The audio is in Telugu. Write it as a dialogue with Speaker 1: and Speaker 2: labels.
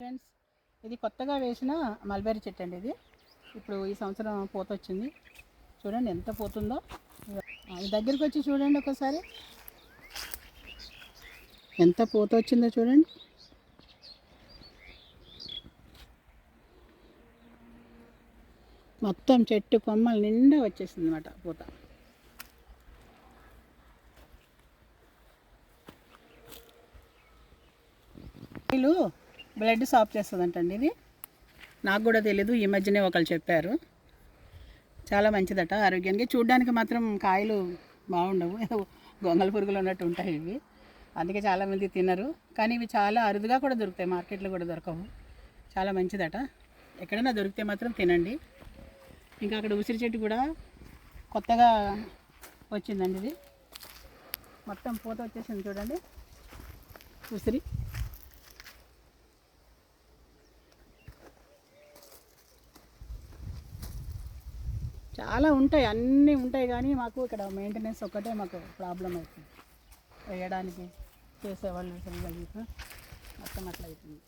Speaker 1: ఫ్రెండ్స్ ఇది కొత్తగా వేసిన మల్బెరీ చెట్టు అండి ఇది. ఇప్పుడు ఈ సంవత్సరం పూత వచ్చింది. చూడండి ఎంత పోతుందో. దగ్గరికి వచ్చి చూడండి ఒకసారి. ఎంత పూత వచ్చిందో చూడండి. మొత్తం చెట్టు కొమ్మలు నిండా వచ్చేసింది అనమాట పూత. వీళ్ళు బ్లడ్ సాఫ్ చేస్తుందంటండి ఇది. నాకు కూడా తెలీదు ఈ మధ్యనే ఒకళ్ళు చెప్పారు. చాలా మంచిదట ఆరోగ్యానికి. చూడ్డానికి మాత్రం కాయలు బాగుండవు. ఏదో గొంగళ పురుగులు ఉన్నట్టు ఉంటాయి ఇవి. అందుకే చాలామంది తినరు. కానీ ఇవి చాలా అరుదుగా కూడా దొరుకుతాయి. మార్కెట్లో కూడా దొరకవు. చాలా మంచిదట. ఎక్కడైనా దొరికితే మాత్రం తినండి. ఇంకా అక్కడ ఉసిరి చెట్టు కూడా కొత్తగా వచ్చిందండి ఇది. మొత్తం పూత వచ్చేసింది చూడండి. ఉసిరి. చాలా ఉంటాయి అన్నీ ఉంటాయి కానీ మాకు ఇక్కడ మెయింటెనెన్స్ ఒక్కటే మాకు ప్రాబ్లం అవుతుంది. వేయడానికి చేసేవాళ్ళు సరిగ్గా మొత్తం అట్లా అవుతుంది